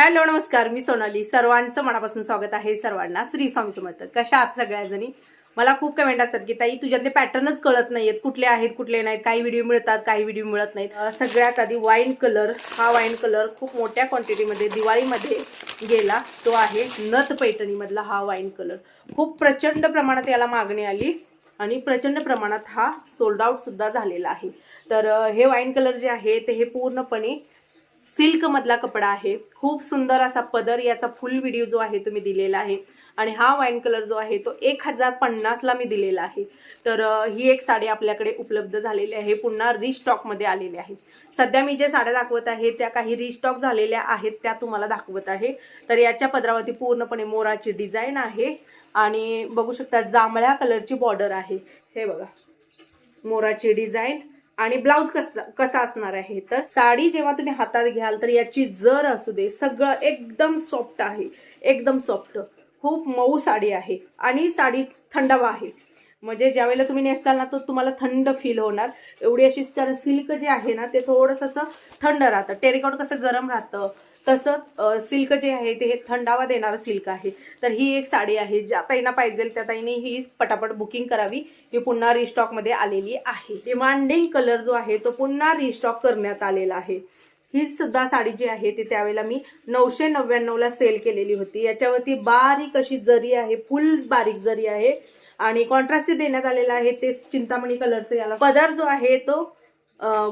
Hello नमस्कार. मी सोनाली. सर्वांचं मनापासून स्वागत आहे सर्वांना. श्री स्वामी समर्थ. कशा आहात सगळ्याजणी? मला खूप कमेंट असतात की ताई तुझ्यातले पॅटर्नच कळत नाहीयेत. कुठले आहेत कुठले नाहीत. काही व्हिडिओ मिळतात काही व्हिडिओ मिळत नाहीत. सगळ्यात आधी वाईन कलर हा वाईन कलर खूप मोठ्या क्वांटिटीमध्ये दिवाळीमध्ये गेला. तो आहे नथ पैठणीमधला हा वाईन कलर खूप प्रचंड प्रमाणात याला मागणी आली आणि प्रचंड प्रमाणात हा सोल्ड आउट सुद्धा झालेला आहे. तर हे वाईन कलर जे आहे ते हे पूर्णपणे सिल्क मधला कपडा आहे. खूप सुंदर असा पदर याचा फुल व्हिडिओ जो आहे तो मी दिलेला आहे. आणि हा वाईन कलर जो आहे तो एक हजार पन्नासला मी दिलेला आहे. तर ही एक साडी आपल्याकडे उपलब्ध झालेली आहे. पुन्हा रिस्टॉकमध्ये आलेली आहे. सध्या मी जे साड्या दाखवत आहे त्या काही रिस्टॉक झालेल्या आहेत त्या तुम्हाला दाखवत आहे. तर याच्या पदरावरती पूर्णपणे मोराची डिझाईन आहे. आणि बघू शकता जांभळ्या कलरची बॉर्डर आहे. हे बघा. मोराची डिझाईन आणि ब्लाऊज कसा कसा असणार आहे तर? साडी जेव्हा तुम्ही हातात घ्याल तर याची जर असू दे सगळं एकदम सॉफ्ट आहे. एकदम सॉफ्ट खूप मऊ साडी आहे आणि साडी थंडावा आहे. म्हणजे ज्यावेळेला तुम्ही नेसाल ना तर तुम्हाला थंड फील होणार. एवढी अशी कारण सिल्क जे आहे ना ते थोडंसं असं थंड राहतं. टेरिकॉट कसं गरम राहतं. तसं सिल्क जे आहे ते हे थंडावा देणारं सिल्क आहे. तर ही एक साडी आहे ज्या ताईंना पाहिजे त्या ताईने ही पटापट बुकिंग करावी. ही पुन्हा रिस्टॉकमध्ये आलेली आहे. डिमांडिंग कलर जो आहे तो पुन्हा रिस्टॉक करण्यात आलेला आहे. ही सुद्धा साडी जी आहे ती त्यावेळेला मी नऊशे नव्याण्णवला सेल केलेली होती. याच्यावरती बारीक अशी जरी आहे फुल बारीक जरी आहे आणि कॉन्ट्रास्ट देण्यात आलेला आहे ते चिंतामणी कलरचं याला पदर जो आहे तो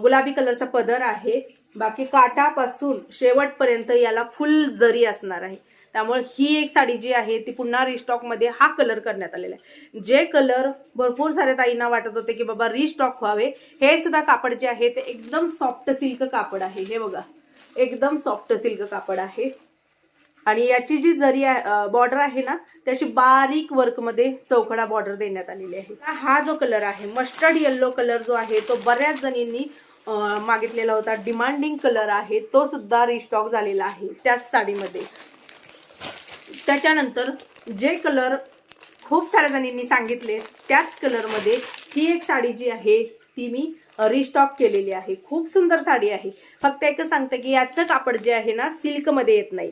गुलाबी कलरचा पदर आहे. बाकी काठापासून शेवटपर्यंत याला फुल जरी असणार आहे. त्यामुळे ही एक साडी जी आहे ती पुन्हा रिस्टॉकमध्ये हा कलर करण्यात आलेला आहे. जे कलर भरपूर साऱ्या ताईंना वाटत होते की बाबा रिस्टॉक व्हावे हे सुद्धा कापड जे आहे ते एकदम सॉफ्ट सिल्क कापड आहे. हे बघा एकदम सॉफ्ट सिल्क कापड आहे. आणि याची जी जरी बॉर्डर आहे ना त्याची बारीक वर्कमध्ये चौकडा बॉर्डर देण्यात आलेली आहे. हा जो कलर आहे मस्टर्ड येल्लो कलर जो आहे तो बऱ्याच जणींनी मागितलेला होता. डिमांडिंग कलर आहे. तो सुद्धा रिस्टॉक झालेला आहे त्याच साडीमध्ये. त्याच्यानंतर जे कलर खूप साऱ्या जणींनी सांगितले त्याच कलरमध्ये ही एक साडी जी आहे ती मी रिस्टॉक केलेली आहे. खूप सुंदर साडी आहे. फक्त एकच सांगते की याचं कापड जे आहे ना सिल्कमध्ये येत नाही.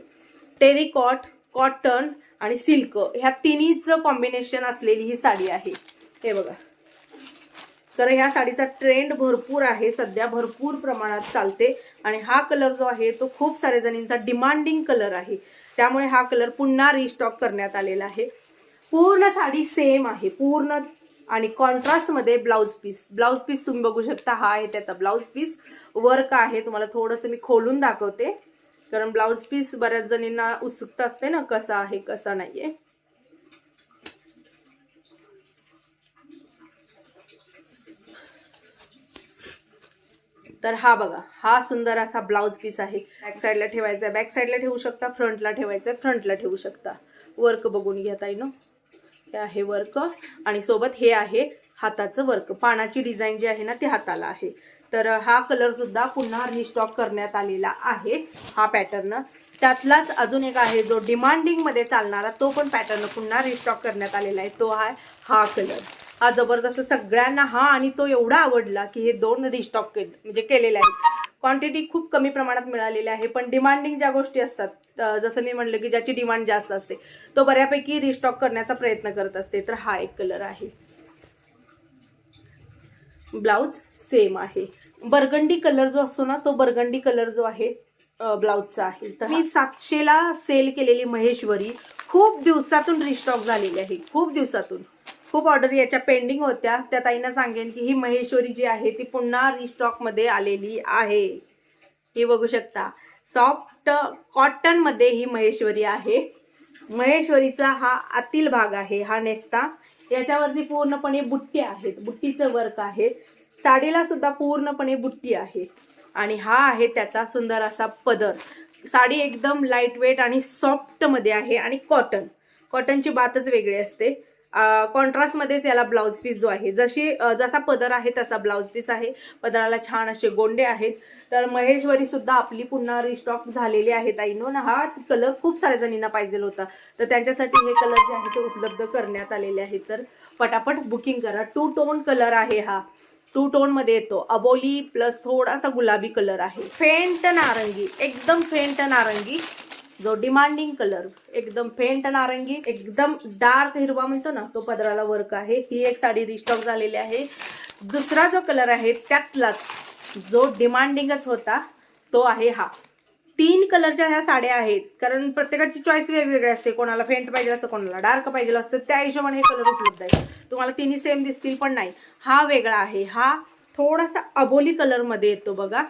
टेरिकॉट कॉटन आणि सिल्क ह्या तिन्हीचं कॉम्बिनेशन असलेली ही साडी आहे. हे बघा. तर ह्या साडीचा ट्रेंड भरपूर आहे. सध्या भरपूर प्रमाणात चालते. आणि हा कलर जो आहे तो खूप साऱ्या जणींचा डिमांडिंग कलर आहे. त्यामुळे हा कलर पुन्हा रिस्टॉक करण्यात आलेला आहे. पूर्ण साडी सेम आहे. पूर्ण आणि कॉन्ट्रास्टमध्ये ब्लाऊज पीस ब्लाऊज पीस तुम्ही बघू शकता हा आहे त्याचा ब्लाऊज पीस वर्क आहे तुम्हाला थोडंसं मी खोलून दाखवते. कारण ब्लाऊज पीस बऱ्याच जणींना उत्सुकता असते ना कसा आहे कसा नाही आहे तर हा बघा हा सुंदर असा ब्लाऊज पीस आहे. बॅक साईडला ठेवायचा बॅक साईडला ठेवू शकता फ्रंटला ठेवायचा फ्रंटला ठेवू शकता. वर्क बघून घेता येईल हे आहे वर्क आणि सोबत हे आहे हाताचं वर्क पानाची डिझाईन जी आहे ना ती हाताला आहे. तर हा कलर सुद्धा पुन्हा रिस्टॉक करण्यात आलेला आहे हा पॅटर्न त्यातलाच अजून एक आहे जो डिमांडिंगमध्ये चालणारा तो पण पॅटर्न पुन्हा रिस्टॉक करण्यात आलेला आहे. तो आहे हा कलर हा जबरदस्त सगळ्यांना हा आणि तो एवढा आवडला की हे दोन रिस्टॉक के म्हणजे केलेले आहेत. क्वांटिटी खूप कमी प्रमाणात मिळालेली आहे पण डिमांडिंग ज्या गोष्टी असतात जसं मी म्हणलं की ज्याची डिमांड जास्त असते तो बऱ्यापैकी रिस्टॉक करण्याचा प्रयत्न करत असते. तर हा एक कलर आहे. ब्लाऊज सेम आहे. बर्गंडी कलर जो असतो ना तो बर्गंडी कलर जो आहे अं, ब्लाऊजचा आहे. तर मी सातशेला सेल केलेली महेश्वरी खूप दिवसातून रिस्टॉक झालेली आहे. खूप दिवसातून. खूप ऑर्डर याच्या पेंडिंग होत्या. त्या ताईंना सांगेन की ही महेश्वरी जी आहे ती पुन्हा रिस्टॉकमध्ये आलेली आहे. हे बघू शकता. सॉफ्ट कॉटनमध्ये ही महेश्वरी आहे. महेश्वरीचा हा आतील भाग आहे हा नेस्ता. याच्यावरती पूर्णपणे बुट्टी आहेत. बुट्टीचं वर्क आहे. साडीला सुद्धा पूर्णपणे बुट्टी आहे. आणि हा आहे त्याचा सुंदर असा पदर. साडी एकदम लाइट वेट आणि सॉफ्टमध्ये आहे आणि कॉटन कॉटनची बातच वेगळी असते. कॉन्ट्रास्टमध्येच याला ब्लाऊज पीस जो आहे जशी जसा पदर आहे तसा ब्लाऊज पीस आहे. पदराला छान असे गोंडे आहेत. तर महेश्वरी सुद्धा आपली पुन्हा रिस्टॉक झालेली आहे ताईनो ना हा कलर खूप साऱ्या जणींना पाहिजे होता. तर त्यांच्यासाठी हे कलर जे आहे ते उपलब्ध करण्यात आलेले आहेत तर पटापट बुकिंग करा. टू टोन कलर आहे हा. टू टोनमध्ये येतो. अबोली प्लस थोडासा गुलाबी कलर आहे. फेंट नारंगी. एकदम फेंट नारंगी. जो डिमांडिंग कलर एकदम फेंट नारंगी एकदम डार्क हिरवा म्हणतो ना तो पदराला वर्क आहे. ही एक साडी रिस्टॉक झालेली आहे. दुसरा जो कलर आहे त्यातलाच जो डिमांडिंगच होता तो आहे हा. तीन कलरच्या ह्या साड्या आहेत कारण प्रत्येकाची चॉईस वेगवेगळी असते कोणाला फेंट पाहिजे असतं कोणाला डार्क पाहिजे असतं त्या हिशोबाने हे कलर उपलब्ध आहेत. तुम्हाला तिन्ही सेम दिसतील पण नाही. हा वेगळा आहे. हा थोडासा अबोली कलरमध्ये येतो बघा.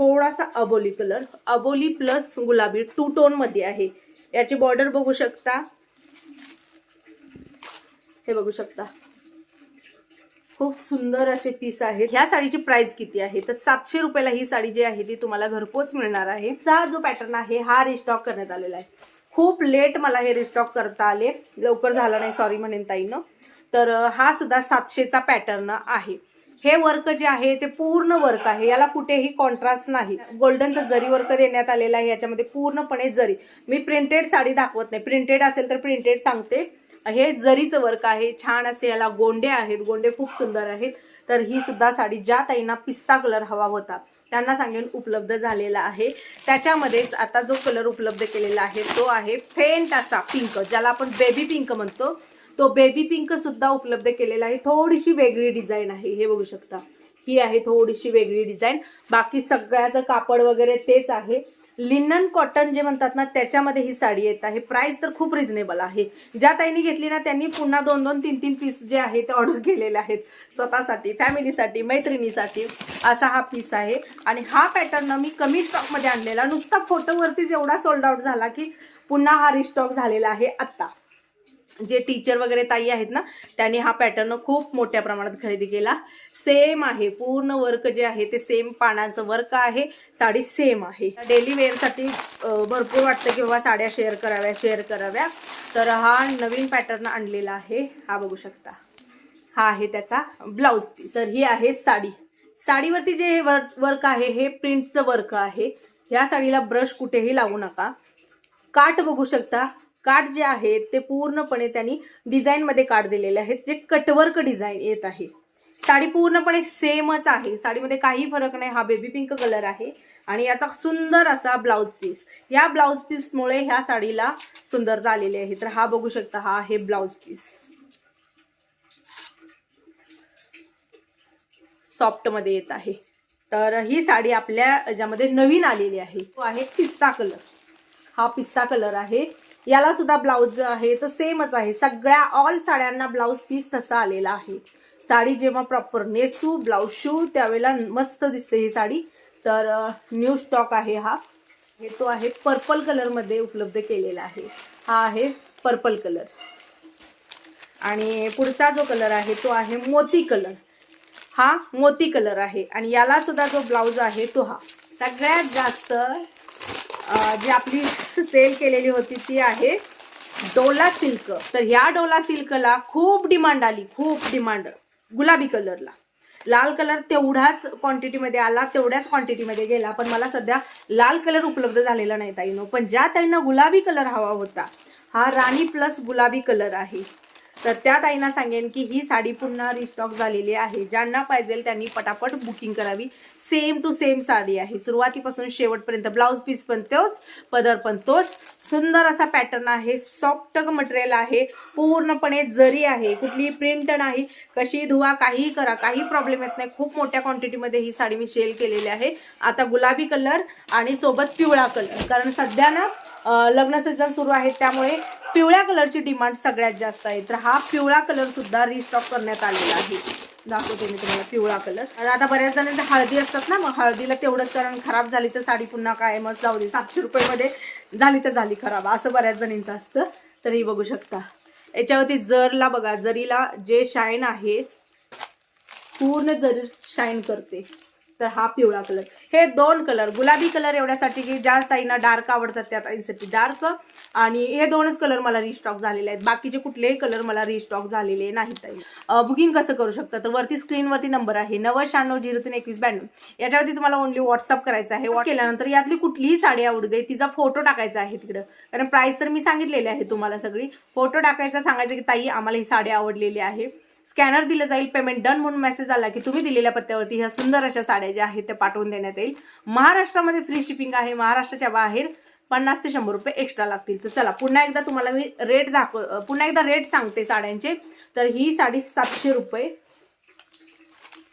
थोडासा अबोली कलर. अबोली प्लस गुलाबी टू टोनमध्ये आहे. याची बॉर्डर बघू शकता. हे बघू शकता. खूप सुंदर असे पीस आहेत. ह्या साडीची प्राइस किती आहे? तर सातशे रुपयाला ही साडी जी आहे ती तुम्हाला घरपोच मिळणार आहे. चा जो पॅटर्न आहे हा रिस्टॉक करण्यात आलेला आहे. खूप लेट मला हे रिस्टॉक करता आले. लवकर झालं नाही सॉरी म्हणेन ताईनं. तर हा सुद्धा सातशेचा पॅटर्न आहे. हे वर्क जे आहे ते पूर्ण वर्क आहे. याला कुठेही कॉन्ट्रास्ट नाही. गोल्डनचं जरी वर्क देण्यात आलेलं आहे याच्यामध्ये पूर्णपणे जरी. मी प्रिंटेड साडी दाखवत नाही. प्रिंटेड असेल तर प्रिंटेड सांगते. हे जरीचं वर्क आहे छान असे याला गोंडे आहेत. गोंडे खूप सुंदर आहेत. तर ही सुद्धा साडी ज्या ताईंना पिस्ता कलर हवा होता त्यांना सांगेन उपलब्ध झालेला आहे. त्याच्यामध्येच आता जो कलर उपलब्ध केलेला आहे तो आहे फेंट असा पिंक ज्याला आपण बेबी पिंक म्हणतो. तो बेबी पिंक सुद्धा उपलब्ध केलेला आहे. थोडीशी वेगळी डिझाईन आहे हे बघू शकता. ही आहे थोडीशी वेगळी डिझाईन बाकी सगळ्याचं कापड वगैरे तेच आहे. लिनन कॉटन जे म्हणतात ना त्याच्यामध्ये ही साडी येत आहे. प्राइस तर खूप रिझनेबल आहे. ज्या ताईंनी घेतली ना त्यांनी पुन्हा दोन दोन तीन तीन पीस जे आहे ते ऑर्डर केलेले आहेत. स्वतःसाठी फॅमिलीसाठी मैत्रिणीसाठी असा हा पीस आहे. आणि हा पॅटर्न मी कमी स्टॉकमध्ये आणलेला. नुसता फोटोवरतीच एवढा सोल्ड आउट झाला की पुन्हा हा रिस्टॉक झालेला आहे आत्ता. जे टीचर वगैरे ताई आहेत ना त्यांनी हा पॅटर्न खूप मोठ्या प्रमाणात खरेदी केला. सेम आहे पूर्ण वर्क जे आहे ते सेम पानांचं वर्क आहे. साडी सेम आहे. डेली वेअरसाठी भरपूर वाटतं की बाबा साड्या शेअर कराव्या शेअर कराव्या. तर हा नवीन पॅटर्न आणलेला आहे. हा बघू शकता. हा आहे त्याचा ब्लाऊज पीस तर ही आहे साडी. साडीवरती जे हे वर्क वर्क आहे हे प्रिंटचं वर्क आहे. ह्या साडीला ब्रश कुठेही लावू नका. काठ बघू शकता. काठ जे आहे ते पूर्णपणे त्यांनी डिझाईनमध्ये काठ दिलेले आहेत जे कटवर्क डिझाईन येत आहे. साडी पूर्णपणे सेमच आहे. साडीमध्ये काही फरक नाही. हा बेबी पिंक कलर आहे. आणि याचा सुंदर असा ब्लाऊज पीस या ब्लाऊज पीसमुळे ह्या साडीला सुंदरता आलेली आहे. तर हा बघू शकता हा आहे ब्लाऊज पीस सॉफ्टमध्ये येत आहे. तर ही साडी आपल्या याच्यामध्ये नवीन आलेली आहे. तो आहे पिस्ता कलर हा पिस्ता कलर आहे. याला सुद्धा ब्लाऊज जो आहे तो सेमच आहे. सगळ्या ऑल साड्यांना ब्लाऊज पीस तसा आलेला आहे. साडी जेव्हा प्रॉपर नेसू ब्लाऊज शू त्यावेळेला मस्त दिसते ही साडी. तर न्यू स्टॉक आहे हा. हे तो आहे पर्पल कलरमध्ये उपलब्ध केलेला आहे. हा आहे पर्पल कलर आणि पुढचा जो कलर आहे तो आहे मोती कलर हा मोती कलर आहे. आणि याला सुद्धा जो ब्लाऊज आहे तो हा. सगळ्यात जास्त जी आपली सेल केलेली होती ती आहे डोला सिल्क. तर ह्या डोला सिल्कला खूप डिमांड आली खूप डिमांड. गुलाबी कलरला. लाल कलर तेवढाच क्वांटिटीमध्ये आला तेवढ्याच क्वांटिटीमध्ये गेला पण मला सध्या लाल कलर उपलब्ध झालेला नाही ताईनो पण ज्या ताईंना गुलाबी कलर हवा होता हा राणी प्लस गुलाबी कलर आहे. तर त्या ताईंना सांगेन की ही साडी पुन्हा रिस्टॉक झालेली आहे. ज्यांना पाहिजे त्यांनी पटापट बुकिंग करावी. सेम टू सेम साडी आहे. सुरुवातीपासून शेवटपर्यंत ब्लाऊज पीस पण तोच पदर पण तोच. सुंदर असा पॅटर्न आहे. सॉफ्ट मटेरियल आहे. पूर्णपणे जरी आहे कुठलीही प्रिंट नाही कशी धुवा काहीही करा काही प्रॉब्लेम येत नाही. खूप मोठ्या क्वांटिटीमध्ये ही साडी मी सेल केलेली आहे. आता गुलाबी कलर आणि सोबत पिवळा कलर कारण सध्या ना लग्न सीझन सुरू आहे त्यामुळे पिवळ्या कलरची डिमांड सगळ्यात जास्त आहे. तर हा पिवळा कलर सुद्धा रिस्टॉक करण्यात आलेला आहे. दाखवते मी तुम्हाला पिवळा कलर. आणि आता बऱ्याच जणांच्या हळदी असतात ना मग हळदीला तेवढंच कारण खराब झाली तर साडी पुन्हा काय मग जाऊ दे सातशे रुपयेमध्ये झाली तर झाली खराब. असं बऱ्याच जणींचं असतं. तर बघू शकता. याच्यावरती जरला बघा. जरीला जे शाईन आहे पूर्ण जरी शाईन करते. तर हा पिवळा कलर. हे दोन कलर गुलाबी कलर एवढ्यासाठी की ज्या ताईंना डार्क आवडतात त्या ताईंसाठी डार्क आणि हे दोनच कलर मला रिस्टॉक झालेले आहेत. बाकीचे कुठलेही कलर मला रिस्टॉक झालेले नाहीत ताई. बुकिंग कसं करू शकता? तर वरती स्क्रीनवरती नंबर आहे नव्वद शहाण्णव झिरो तीन एकवीस ब्याण्णव. याच्यावरती तुम्हाला ओनली व्हॉट्सअप करायचं आहे. व्हॉट केल्यानंतर यातली कुठलीही साडी आवडू दे तिचा फोटो टाकायचा आहे तिकडं. कारण प्राईस तर मी सांगितलेली आहे तुम्हाला सगळी. फोटो टाकायचा सांगायचं की ताई आम्हाला ही साडी आवडलेली आहे. स्कॅनर दिलं जाईल पेमेंट डन म्हणून मेसेज आला की तुम्ही दिलेल्या पत्त्यावरती ह्या सुंदर अशा साड्या ज्या आहेत त्या पाठवून देण्यात येईल. महाराष्ट्रामध्ये फ्री शिपिंग आहे महाराष्ट्राच्या बाहेर पन्नास ते शंभर रुपये एक्स्ट्रा लागतील. तर चला पुन्हा एकदा तुम्हाला मी रेट दाखव पुन्हा एकदा रेट सांगते साड्यांचे. तर ही साडी सातशे रुपये.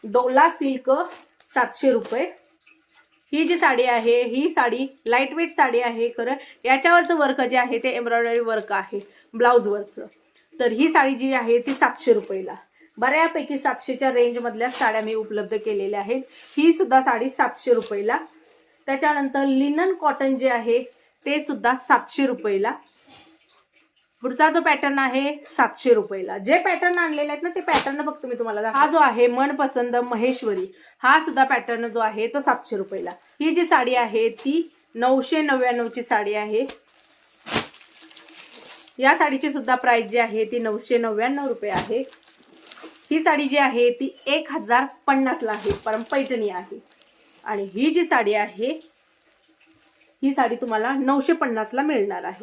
डोला सिल्क सातशे रुपये. ही जी साडी आहे ही साडी लाइट वेट साडी आहे खरं. याच्यावरचं वर्क जे आहे ते एम्ब्रॉयडरी वर्क आहे ब्लाऊज वर्कचं तर ही साडी जी आहे ती सातशे रुपयेला. बऱ्यापैकी सातशेच्या रेंजमधल्या साड्या मी उपलब्ध केलेल्या आहेत. ही सुद्धा साडी सातशे रुपयेला. त्याच्यानंतर लिनन कॉटन जे आहे ते सुद्धा सातशे रुपयेला. पुढचा जो पॅटर्न आहे सातशे रुपयेला. जे पॅटर्न आणलेले आहेत ना ते पॅटर्न फक्त मी तुम्हाला. हा जो आहे मनपसंद महेश्वरी हा सुद्धा पॅटर्न जो आहे तो सातशे रुपयेला. ही जी साडी आहे ती नऊशे नव्याण्णवची साडी आहे. या साडीची सुद्धा प्राइस जी आहे ती नऊशे नव्याण्णव रुपये आहे. ही साडी जी आहे ती एक हजार पन्नासला आहे परम पैठणी आहे. आणि ही जी साडी आहे ही साडी तुम्हाला नऊशे पन्नासला मिळणार आहे.